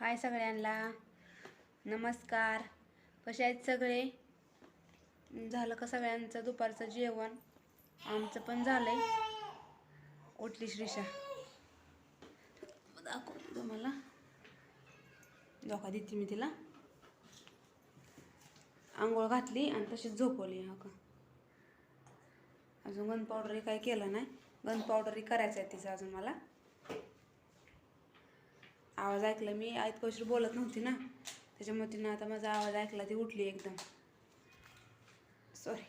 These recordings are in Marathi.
हाय सगळ्यांना. नमस्कार. कसे आहेत सगळे? झालं का सगळ्यांचं दुपारचं जेवण? आमचं पण झालंय. उठली श्रीषा. दाखवते तुम्हाला. धोका देते मी तिला. आंघोळ घातली आणि तशीच झोपवली हा का? अजून गन पावडरही काही केलं नाही. गन पावडरही करायचं आहे तिचं अजून मला. आवाज ऐकला. मी आईत उशीर बोलत नव्हती ना त्याच्यामुळे तिनं आता माझा आवाज ऐकला ती उठली एकदम. सॉरी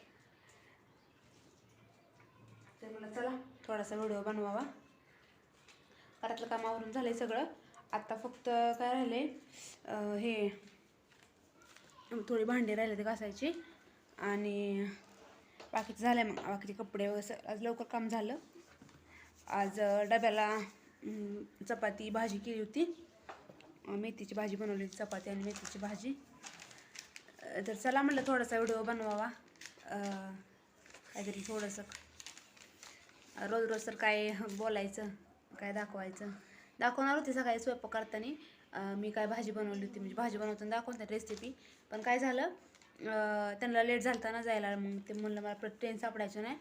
तर मला चला थोडासा व्हिडिओ बनवावा. घरातलं कामावरून झालंय सगळं. आत्ता फक्त काय राहिले हे थोडी भांडी राहिले ते घासायची आणि बाकीचं झालं आहे मग. बाकीचे कपडे वगैरे आज लवकर काम झालं. आज डब्याला चपाती भाजी केली होती. मेथीची भाजी बनवली होती चपाती आणि मेथीची भाजी. तर चला म्हटलं थोडासा व्हिडिओ बनवावा. काहीतरी थोडंसं. रोज रोज तर काय बोलायचं काय दाखवायचं. दाखवणार होते सकाळी स्वयंपाक करताना. मी काय भाजी बनवली होती म्हणजे भाजी बनवताना दाखवते रेसिपी पण काय झालं त्यांना लेट झालता ना जायला मग ते म्हणलं मला ट्रेन सापडायचं नाही.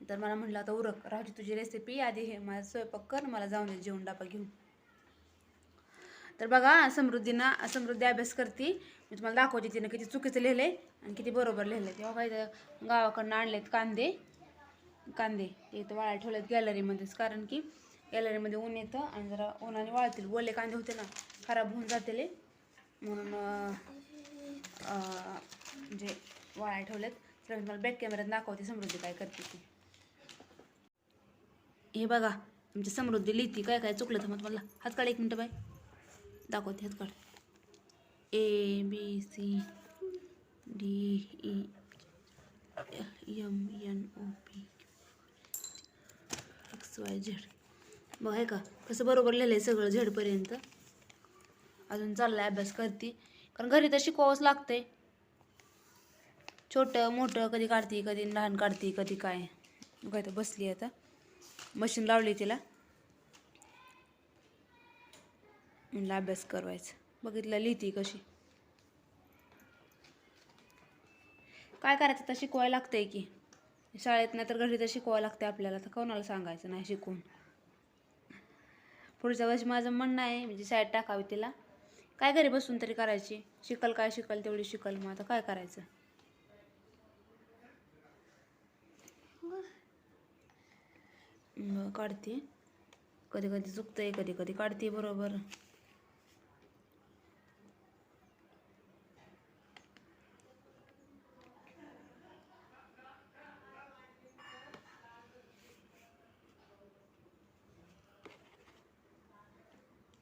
तर मला म्हटलं आता उरक. राहू तुझी रेसिपी आधी हे माझा स्वयंपाक कर मला जाऊन दे जेवण डापा घेऊन. तर बघा समृद्धीनं समृद्धी अभ्यास करते. मी तुम्हाला दाखवते तिनं किती चुकीचं लिहिलंय आणि किती बरोबर लिहिलंय. तेव्हा काय गावाकडनं आणलेत कांदे. कांदे. ते इथं वाळायला ठेवलेत गॅलरीमध्येच कारण की गॅलरीमध्ये ऊन येतं आणि जरा उन्हाने वाळतील. ओले कांदे होते ना खराब होऊन जातील. म्हणून म्हणजे वाळायला ठेवलेत. तर मी मला बॅक कॅमेऱ्यात दाखवते समृद्धी काय करते ती. हे बघा तुमची समृद्धी लिहिती काय काय चुकलं तर मग तुम्हाला. हात काढ एक मिनटं बाय दाखवते हात काढ. A B C D E M N O P X Y Z बघ आहे का? कसं बरोबर लिहिलं आहे सगळं झेडपर्यंत अजून चाललाय अभ्यास करते. कारण घरी तर शिकवावंच लागते छोटं मोठं कधी काढते कधी लहान काढते कधी काय. काय तर बसली आता. मशीन लावली तिला. म्हणलं अभ्यास करवायचा. बघितलं लिहिती कशी. काय करायचं तर शिकवायला लागतंय की. शाळेत नाही तर घरी तर शिकवायला लागतंय आपल्याला. तर कोणाला सांगायचं नाही शिकून. पुढच्या वर्षी माझं म्हणणं आहे म्हणजे शाळेत टाकावी तिला. काय घरी बसून तरी करायची. शिकल काय शिकल तेवढी शिकल. मग आता काय करायचं? काढते. कधी कधी चुकतंय कधी कधी काढते बरोबर.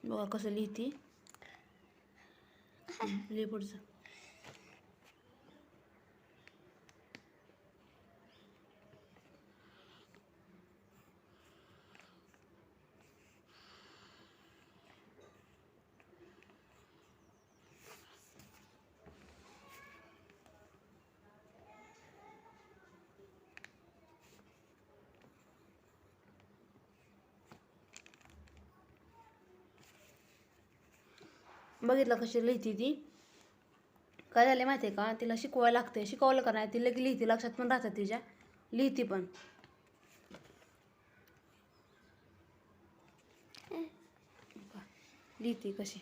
बघा कसं लिहिते. लिहि बघितलं कशी लिहिती ती. काय झालं माहिती आहे का? तिला शिकवायला लागते शिकवलं का नाही ती लगे लिहिते. लक्षात पण राहतात तिच्या. लिहिती पण. लिहिती कशी.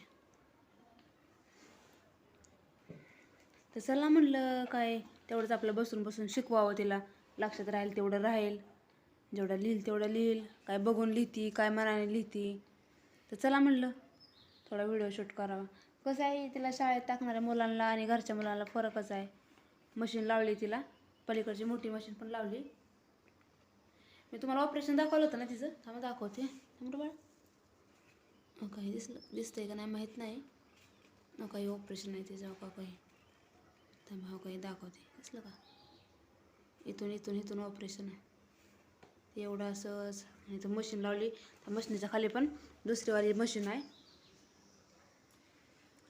तर चला म्हणलं काय तेवढंच आपलं बसून बसून शिकवावं तिला. लक्षात राहील तेवढं राहील. जेवढं लिहिल तेवढं लिहिल. काय बघून लिहिती काय मनाने लिहिती. तर चला म्हणलं. थोडा व्हिडिओ शूट करावा. कसं आहे तिला शाळेत टाकणाऱ्या मुलांना आणि घरच्या मुलांना फरकच आहे. मशीन लावली तिला. पलीकडची मोठी मशीन पण लावली. मी तुम्हाला ऑपरेशन दाखवलं होतं ना तिचं? थांबा दाखवते. बरोबर हो काही दिसलं दिसतंय का नाही माहीत नाही. न काही ऑपरेशन आहे तिचं का काही. थांबा हो काही दाखवते. दिसलं का? इथून इथून इथून ऑपरेशन आहे. एवढं असंच. आणि इथं मशीन लावली. त्या मशीनीच्या खाली पण दुसरीवाली मशीन आहे.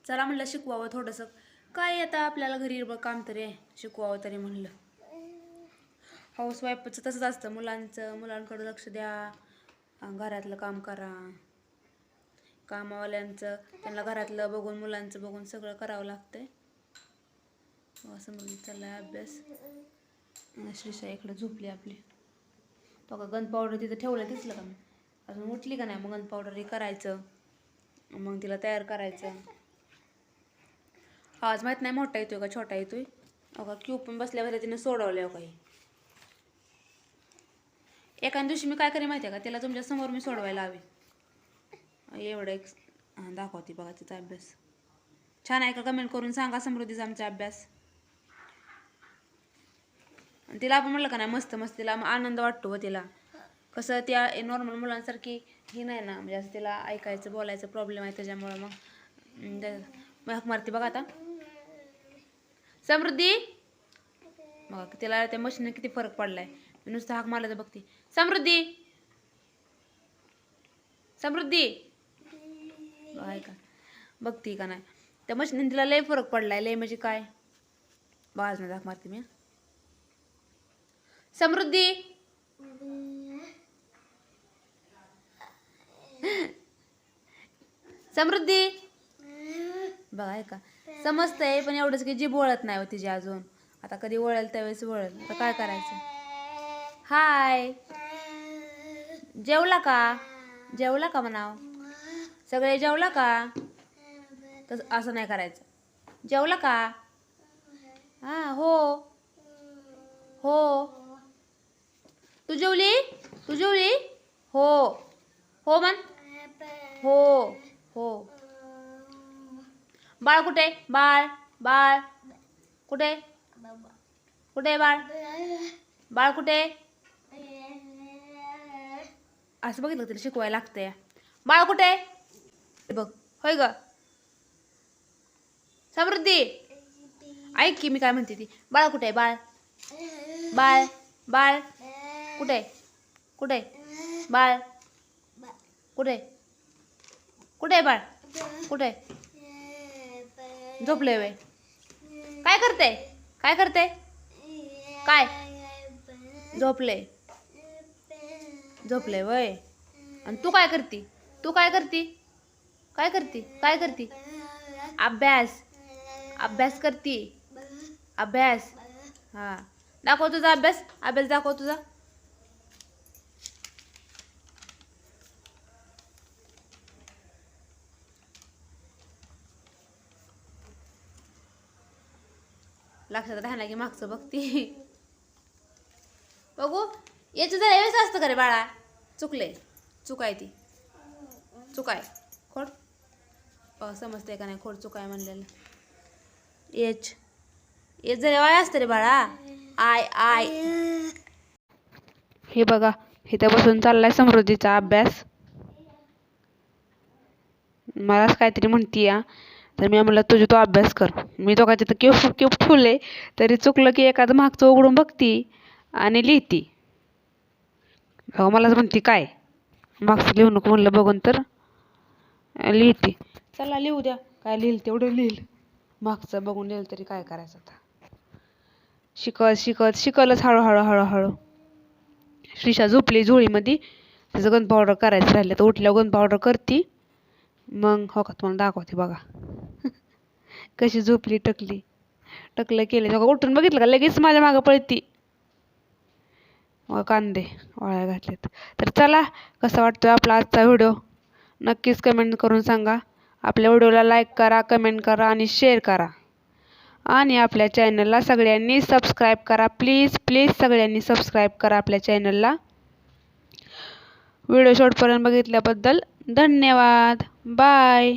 चला म्हणलं शिकवावं थोडंसं. काय आता आपल्याला घरी काम तरी आहे. शिकवावं तरी म्हणलं. हाऊसवाईफचं तसंच असतं. मुलांचं मुलांकडं लक्ष द्या. घरातलं काम करा. कामावाल्यांचं त्यांना घरातलं बघून मुलांचं बघून सगळं करावं लागतंय. असं समृद्धी चाललाय अभ्यास. आणि श्रीषा इकडे झोपली आपली. तो का गन पावडर तिथं ठेवलं दिसलं का? अजून उठली का नाही? मग गन पावडर हे करायचं. मग तिला तयार करायचं. आवाज माहीत नाही मोठा येतोय का छोटा येतोय? अगं क्यू पण बसल्यावर तिने सोडवलं काही एका दिवशी मी काय करेन माहिती आहे का तिला तुमच्यासमोर मी सोडवायला हवी. एवढं एक हां दाखवते बघा तिचा अभ्यास. छान आहे का कमेंट करून सांगा समृद्धीचा आमचा अभ्यास. आणि तिला आपण म्हटलं का नाही मस्त मस्त तिला आनंद वाटतो व तिला. कसं त्या नॉर्मल मुलांसारखी ही नाही ना म्हणजे असं तिला ऐकायचं बोलायचं प्रॉब्लेम आहे त्याच्यामुळं मग हक मारते बघा आता. समृद्धी? बघा तिला त्या मशीन किती फरक पडलाय. मी नुसतं हाक मारलं तर बघते. समृद्धी? समृद्धी? बघा ऐका बघते का नाही? त्या मशीन तिला लय फरक पडलाय लय म्हणजे काय? बाज नाही हाक मारते मी समृद्धी? समृद्धी? बघा ऐका समजतंय पण एवढंच की जीभ वळत नाही हो तिची अजून. आता कधी वळेल त्यावेळेस वळेल. आता काय करायचं? हाय. जेवला का? जेवला का म्हणाव? सगळे जेवला का? तस असं नाही करायचं. जेवला का? हा हो. हो. तू जेवली? तू जेवली? हो. हो म्हण. हो. हो. बाळ कुठे? बाळ बाळ. कुठे? कुठे बाळ? बाळ कुठे? असं बघितलं तरी शिकवायला लागतंय. बाळ कुठे? हे बघ. होय ग. समृद्धी. ऐक की मी काय म्हणते ती. बाळ कुठे? आहे बाळ. बाळ बाळ. कुठे? कुठे? बाळ. कुठे? कुठे आहे बाळ? कुठे? झोपले वे काय करते? काय करते? काय? झोपले. झोपले वय आणि तू काय करती? तू काय करती? काय करती? काय करती? अभ्यास. अभ्यास करती. अभ्यास. हा. दाखव तुझा अभ्यास. अभ्यास दाखव तुझा. लक्षात राहणार की मागचं बघती. बघू. याचं जरा वेळेस असतं का रे बाळा? चुकले चुकाय ती. चुकाय. खोड. समजते का नाही? खोड चुकाय म्हणलेलं. एच. एच जरा वाय असतं रे बाळा. I I. हे बघा इथं बसून चाललाय समृद्धीचा अभ्यास. मलाच काहीतरी म्हणतीया. तर मी म्हणलं तुझी तो अभ्यास कर. मी तो काय तिथं क्यूब क्यूब ठेवले तरी चुकलं की एखादं मागचं उघडून बघती आणि लिहिती. अहो मलाच म्हणती काय? मागचं लिहू नको म्हणलं बघून तर. लिहिते. चला लिहू द्या. काय लिहिल तेवढं लिहिल. मागचं बघून लिहिलं तरी काय करायचं आता. शिकत शिकत शिकलच हळूहळू हळूहळू. श्रीषा झोपली झोळीमध्ये. तिचं गन पावडर करायचं राहिलं. तर उठल्यावर गन पावडर करती. मग हो का तुम्हाला दाखवते बघा. कशी झोपली टकली. टकलं केलं. बघा उठून बघितलं का लगेच माझ्या मागं पळती. मग कांदे वाळ्या घातलेत. तर चला कसा वाटतोय आपला आजचा व्हिडिओ? नक्कीच कमेंट करून सांगा. आपल्या व्हिडिओला लाईक करा कमेंट करा आणि शेअर करा. आणि आपल्या चॅनलला सगळ्यांनी सबस्क्राईब करा. प्लीज प्लीज सगळ्यांनी सबस्क्राईब करा आपल्या चॅनलला व्हिडिओ शॉर्टपर्यंत बघितल्याबद्दल धन्यवाद. बाय.